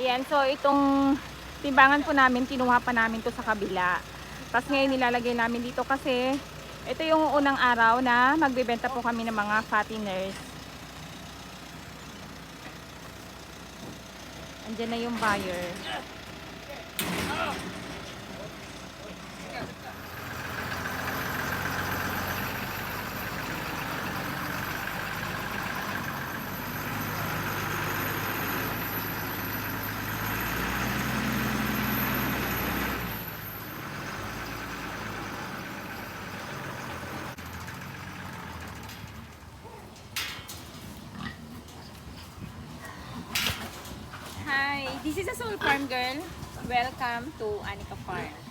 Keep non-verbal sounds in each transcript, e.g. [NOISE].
Ayan, so itong timbangan po namin, kinuha pa namin to sa kabila. Tapos ngayon nilalagay namin dito kasi ito yung unang araw na magbebenta po kami ng mga fatteners. Andyan na yung buyer. This is a soul farm girl. Welcome to Anika Farm.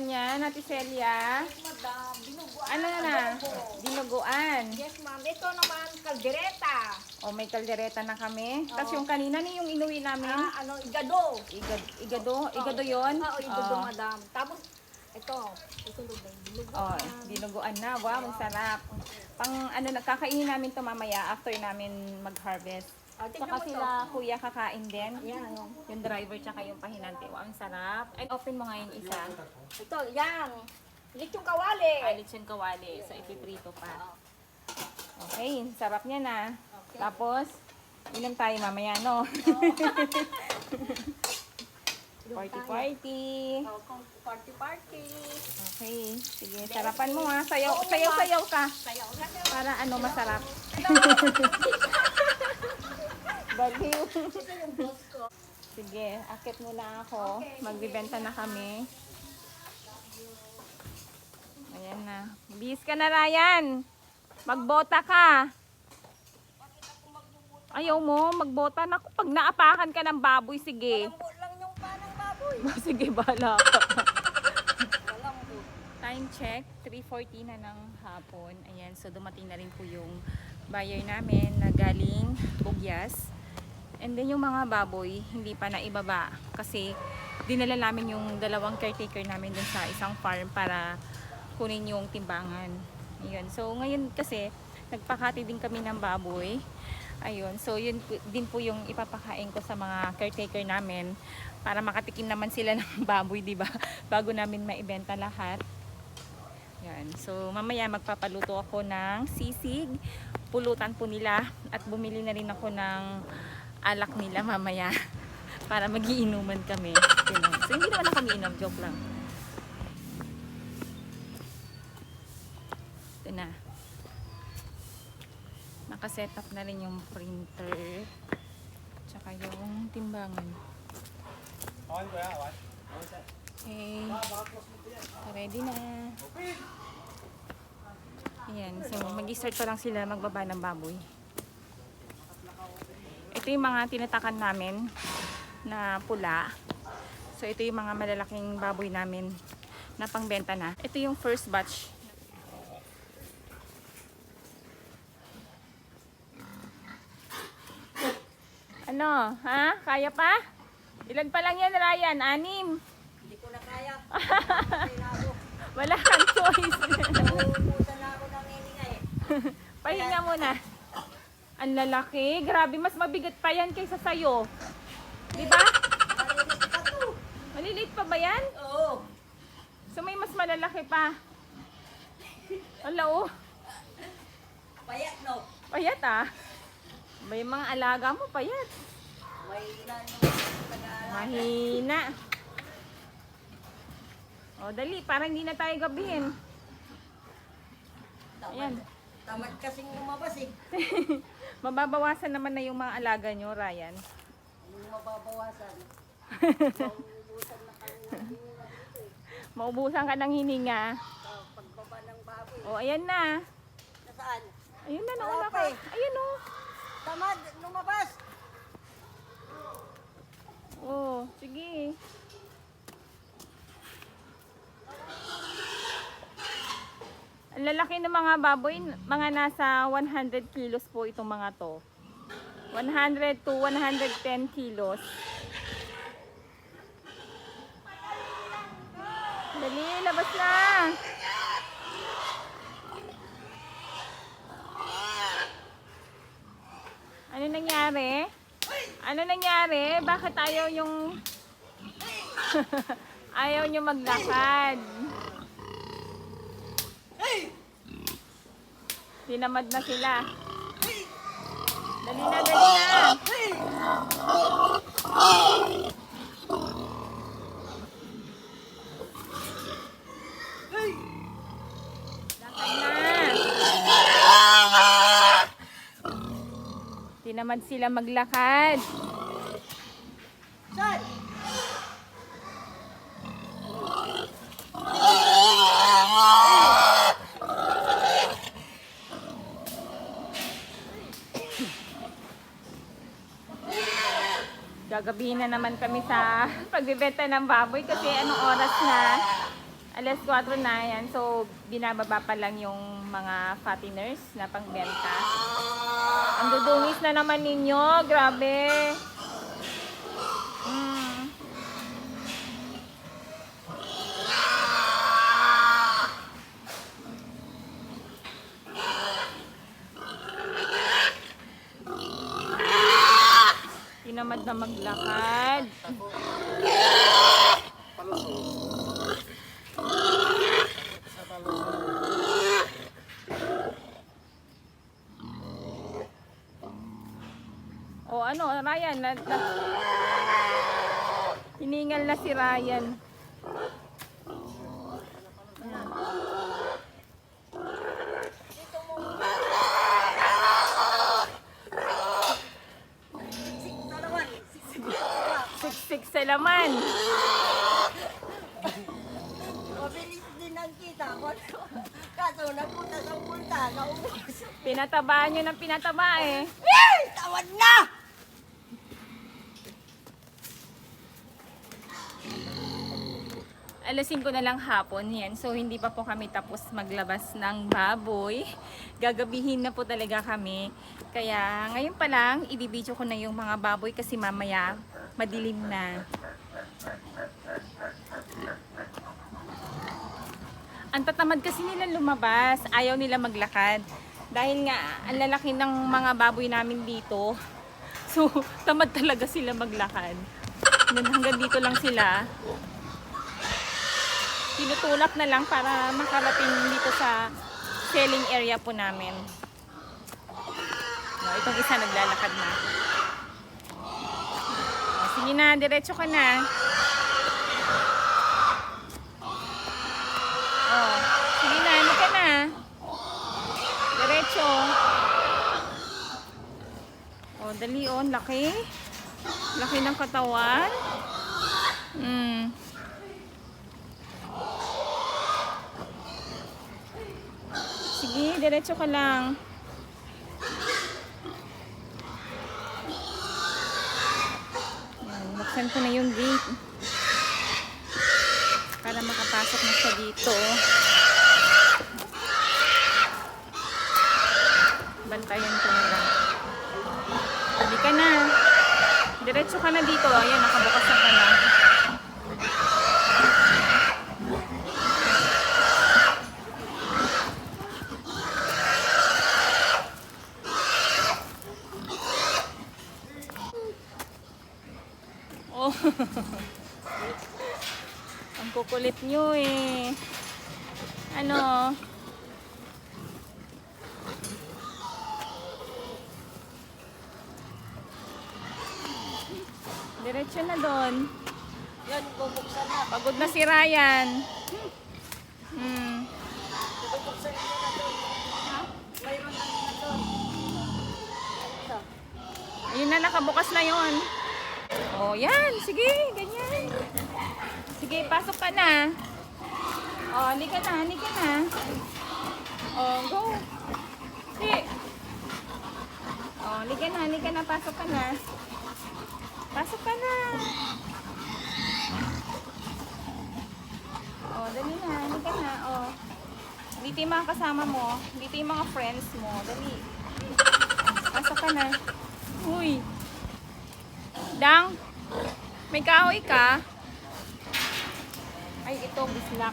Sarap naman yan, Ate Celia. Madam, binuguan. Ano na? Dinuguan. Yes, ma'am. Ito naman, kaldereta. O, may kaldereta na kami. Tapos yung kanina ni yung inuwi namin. Ah, ano, igado. Igad, igado, igado yon. Ah, oh, igado, Oh. madam. Tapos, ito, susunod na yung binuguan. Oh, dinuguan na. Wow, ang sarap. Pang ano, nagkakainin namin to mamaya after namin mag-harvest. Ah, tingnan Saka mo sila kuya kakain din. Yan. Yung driver tsaka yung pahinante. Wow, ang sarap. And open mo ngayon isa. Ito, yan. Lechong kawali. Alit yung kawali. So, ipiprito pa. Okay, sarap niya na. Tapos, inom tayo mamaya, no? [LAUGHS] party party. Oh, Party, party. Okay, sige. Sarapan mo ha. Sayaw, sayaw, sayaw ka. Na. Para ano, masarap. [LAUGHS] Baliw. Sige, akit muna ako. Magbibenta na kami. Ayan na. Bihis ka na, Ryan. Magbota ka. Ayaw mo, magbota. Naku, pag naapakan ka ng baboy, sige. Lambot lang yung panang baboy. [LAUGHS] sige, bahala ka. Malambot. Time check, 3.40 na ng hapon. Ayan, so dumating na rin po yung buyer namin na galing Bugyas. And then yung mga baboy, hindi pa naibaba kasi dinala namin yung dalawang caretaker namin dun sa isang farm para kunin yung timbangan. Ayun. So ngayon kasi nagpakati din kami ng baboy. Ayun. So yun din po yung ipapakain ko sa mga caretaker namin para makatikim naman sila [LAUGHS] ng baboy, 'di ba? Bago namin maibenta lahat. Yan. So, mamaya magpapaluto ako ng sisig. Pulutan po nila. At bumili na rin ako ng alak nila mamaya. [LAUGHS] Para magiinuman kami. So, hindi naman na kami inom. Joke lang. Ito na. Nakaset up na rin yung printer. Tsaka yung timbangan. Okay. Ready na. Ayan. So, mag-start pa lang sila magbaba ng baboy. Ito yung mga tinatakan namin na pula. So, ito yung mga malalaking baboy namin na pangbenta na. Ito yung first batch. Ano? Ha? Kaya pa? Ilan pa lang yan, Ryan? Anim. Hindi ko na kaya. [LAUGHS] Wala kang choice. Uubusan na ako ng hininga eh. [LAUGHS] Pahinga muna. Ang lalaki. Grabe, mas mabigat pa yan kaysa sa'yo. Di ba? Maliliit pa ba yan? Oo. So may mas malalaki pa. Ala oh. Payat no. Payat ah. May mga alaga mo, payat. Yung nag-aaral. Mahina. O dali, parang hindi na tayo gabihin. Ayan. Tamad kasing lumabas eh. [LAUGHS] Mababawasan naman na yung mga alaga nyo, Ryan. Yung mababawasan. [LAUGHS] Mauubusan na kami ng hininga dito eh. Maubusan ka ng hininga. Sa pagbaba ng baboy. O, ayan na. Nasaan? Ayun na, nauna ka. eh. Ayun o. Tamad lumabas. Oh, sige. Lalaki ng mga baboy, mga nasa 100 kilos po itong mga to. 100 to 110 kilos. Dali, labas na! Ano nangyari? Ano nangyari? Bakit ayaw yung... [LAUGHS] ayaw nyo maglakad? Tinamad na sila. Dali na, dali na. Tinamad sila maglakad. Saan? Gagabihin na naman kami sa [LAUGHS] pagbibenta ng baboy kasi anong oras na? Alas 4 na yan. So, binababa pa lang yung mga fatteners na pangbenta. Ang dudungis na naman ninyo. Grabe. Tinamad na maglakad. O ano, Ryan, na, na, hiningal na si Ryan. Ito Siksik sa laman. Mabilis din ang kita ko. [LAUGHS] Kaso nagpunta sa punta, naubos. Pinatabaan nyo ng pinataba eh. Ay! Tawad na! Alas 5 na lang hapon yan. So, hindi pa po kami tapos maglabas ng baboy. Gagabihin na po talaga kami. Kaya, ngayon pa lang, ibibidyo ko na yung mga baboy kasi mamaya, madilim na. Ang tatamad kasi nila lumabas. Ayaw nila maglakad. Dahil nga, ang lalaki ng mga baboy namin dito. [LAUGHS] So, tamad talaga sila maglakad. Hanggang dito lang sila tinutulak na lang para makarating dito sa selling area po namin. No, itong isa naglalakad na. Sige na, diretso ka na. Oh, sige na, ano ka na? Diretso. Oh, dali on, laki. Laki ng katawan. Mm. Sige, diretso ka lang. Yan, buksan ko na yung gate. Para makapasok na siya dito. Bantayan ko na lang. Hindi ka na. Diretso ka na dito. Ayan, nakabukas na ka na. Oh. [LAUGHS] Ang kukulit nyo eh. Ano? Diretso na doon. Yan, bubuksan na. Pagod na si Ryan. Hmm. Bubuksan nyo na doon. Mayroon na doon. Ayun na, nakabukas na yon. Oh, yan. Sige, ganyan. Sige, pasok ka na. Oh, halika na, halika na. Oh, go. Sige. Oh, halika na, halika na, pasok ka na. Pasok ka na. Oh, dali na, halika na. Oh. Dito yung mga kasama mo. Dito yung mga friends mo. Dali. Pasok ka na. Uy. Dang. May kahoy ka. Ay, ito. Bislak.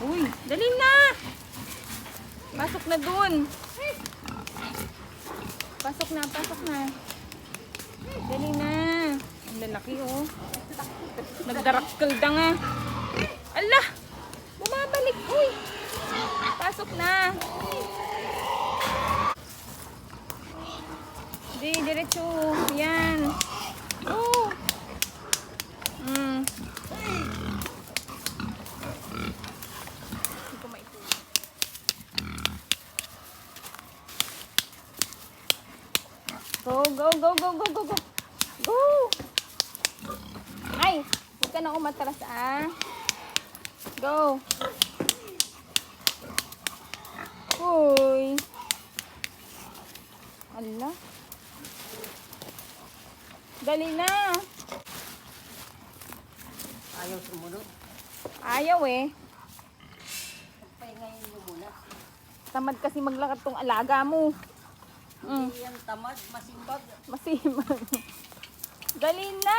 Uy. Dali na. Pasok na dun. Pasok na. Pasok na. Dali na. Ang lalaki oh. Nagdarakkel da nga. Ala! Bumabalik. Uy! Pasok na. Di, diretso. Yan. Oh. Mm. Go, go, go, go, go, go, go. Go! Ay! Huwag ka na umatras ah. Go! Uy! Ala. Dali na. Ayaw sumunod. Ayaw eh. Pahingayin mo muna. Tamad kasi maglakad tong alaga mo. Mm. Hindi yan tamad, masimbag. Masiman. [LAUGHS] Dali na.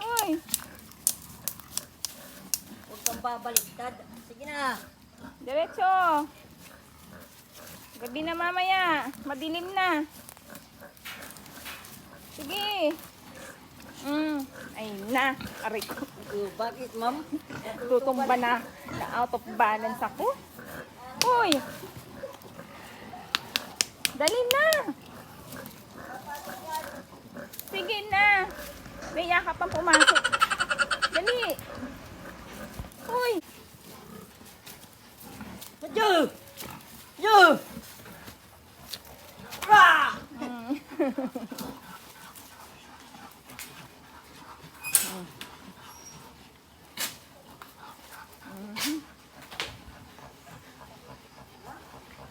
Uy. Huwag kang babaliktad. Sige na. Diretso. Gabi na mamaya. Madilim na. Sige. Mm. Ay na. Aray ko. Bakit, ma'am? Tutumba na. Na out of balance ako. Uy. Dali na. Sige na. Naiya ka pang pumasok. Dali. Uy. Yo! Yo! Ah!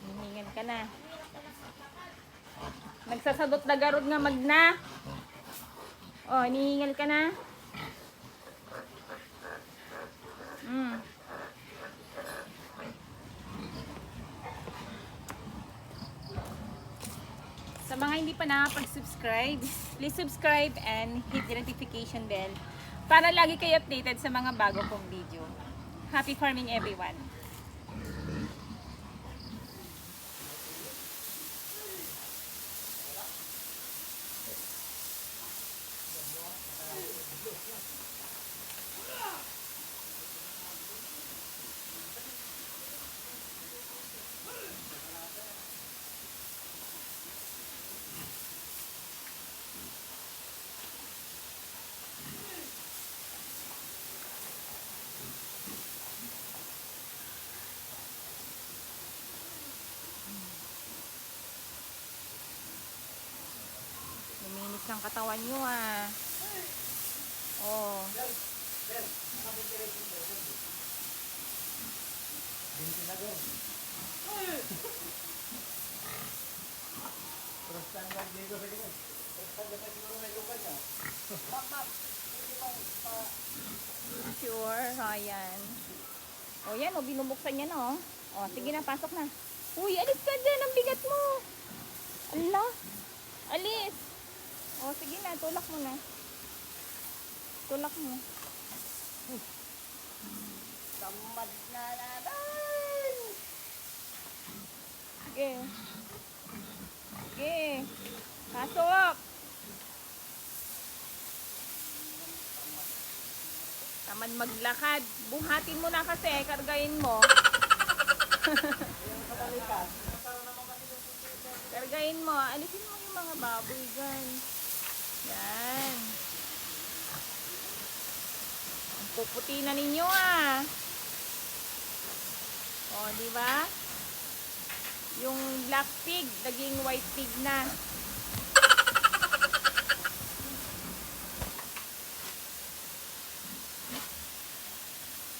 Hihingan ka na. Nagsasadot na garod nga magna. Oh, hinihingal ka na. Mm. Sa mga hindi pa nakapag-subscribe, please subscribe and hit the notification bell para lagi kayo updated sa mga bago kong video. Happy farming everyone! Ng katawan nyo ah. Oh. Sure, Ryan. O yan, o, binubuksan niya na, o. O, sige na, pasok na. Uy, alis ka dyan, ang bigat mo. Ala, alis. O, sige na, tulak mo na. Tulak mo. Tamad na naman! Sige. Sige. Pasok. Tamad maglakad. Buhatin mo na kasi, kargayin mo. [LAUGHS] kargayin mo. Alisin mo yung mga baboy dyan. Yan. Ang puputi na ninyo ah. O, di ba? Yung black pig, naging white pig na.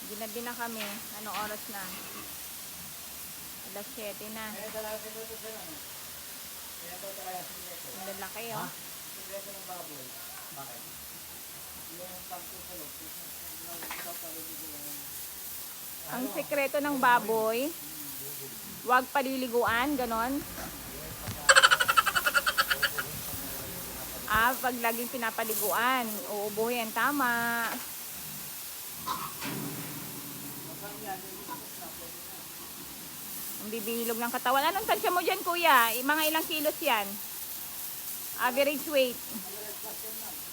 Ginabi na kami. Anong oras na? Alas 7 na. Ang lalaki oh. Ang sekreto ng baboy, huwag paliliguan, ganon. Ah, pag laging pinapaliguan, uubuhin, tama. Ang bibilog ng katawan. Anong tansya mo dyan, kuya? Mga ilang kilos yan? Average weight?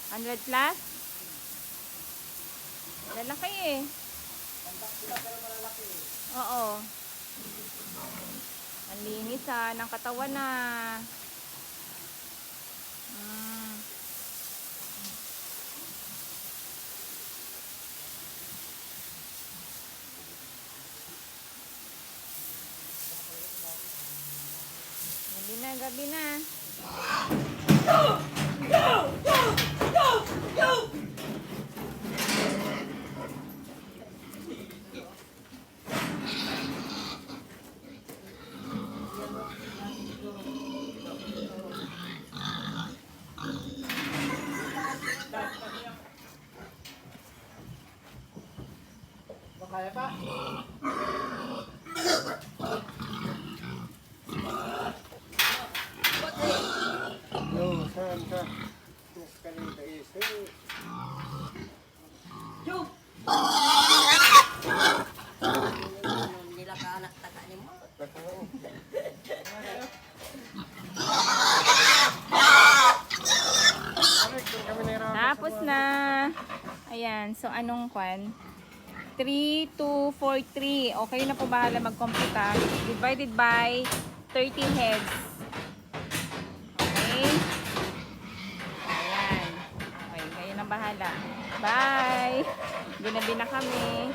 100 plus? Lalaki eh. Oo. Ang linis ah, ng katawan na. Mm. Gabi na, gabi na. Kaya pa? No, saan ka? Mas kanina is, eh. Nila ka anak taka ni mo. Tapos na. Ayan, so anong kwan? 3, 2, 4, 3. Okay na po bahala mag-computa. Divided by 30 heads. Okay? Ayan. Okay, kayo na bahala. Bye! Ginabi na kami.